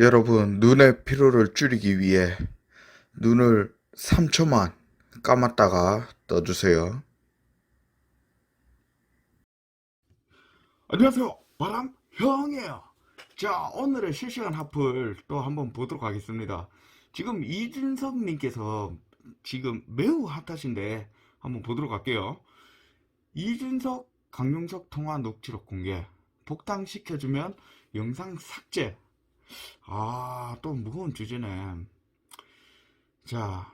여러분, 눈의 피로를 줄이기 위해 눈을 3초만 감았다가 떠주세요. 안녕하세요. 바람 형이에요. 자, 오늘의 실시간 하플 또 한번 보도록 하겠습니다. 지금 이준석님께서 지금 매우 핫하신데 한번 보도록 할게요. 이준석, 강용석 통화 녹취록 공개. 복당 시켜주면 영상 삭제. 아, 또 무거운 주제네. 자,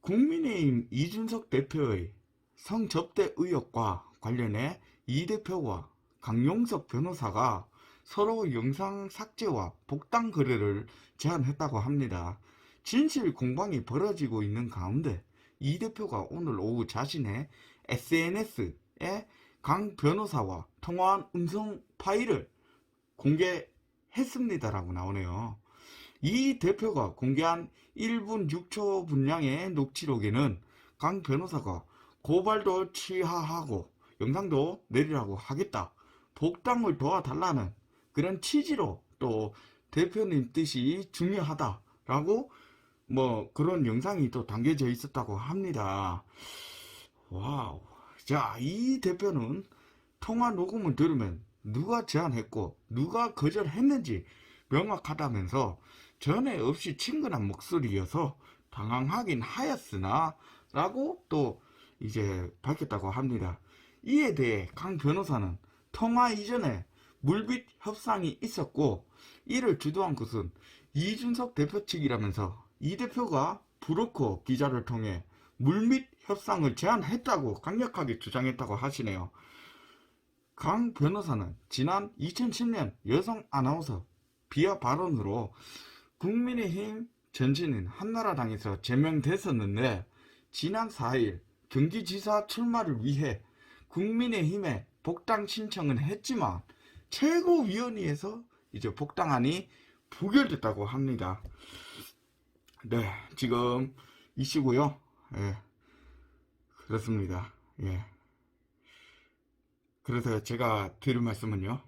국민의힘 이준석 대표의 성접대 의혹과 관련해 이 대표와 강용석 변호사가 서로 영상 삭제와 복당 거래를 제안했다고 합니다. 진실 공방이 벌어지고 있는 가운데 이 대표가 오늘 오후 자신의 SNS에 강 변호사와 통화한 음성 파일을 공개 했습니다라고 나오네요. 이 대표가 공개한 1분 6초 분량의 녹취록에는 강 변호사가 고발도 취하하고 영상도 내리라고 하겠다. 복당을 도와달라는 그런 취지로 또 대표님 뜻이 중요하다라고 뭐 그런 영상이 또 담겨져 있었다고 합니다. 와우. 자, 이 대표는 통화 녹음을 들으면 누가 제안했고 누가 거절했는지 명확하다면서 전에 없이 친근한 목소리여서 당황하긴 하였으나 라고 또 이제 밝혔다고 합니다. 이에 대해 강 변호사는 통화 이전에 물빛 협상이 있었고 이를 주도한 것은 이준석 대표 측이라면서 이 대표가 브로커 기자를 통해 물밑 협상을 제안했다고 강력하게 주장했다고 하시네요. 강 변호사는 지난 2010년 여성 아나운서 비하 발언으로 국민의힘 전신인 한나라당에서 제명됐었는데 지난 4일 경기지사 출마를 위해 국민의힘에 복당 신청은 했지만 최고위원회에서 이제 복당안이 부결됐다고 합니다. 네, 지금 이시고요. 예, 그렇습니다. 예. 그래서 제가 드릴 말씀은요.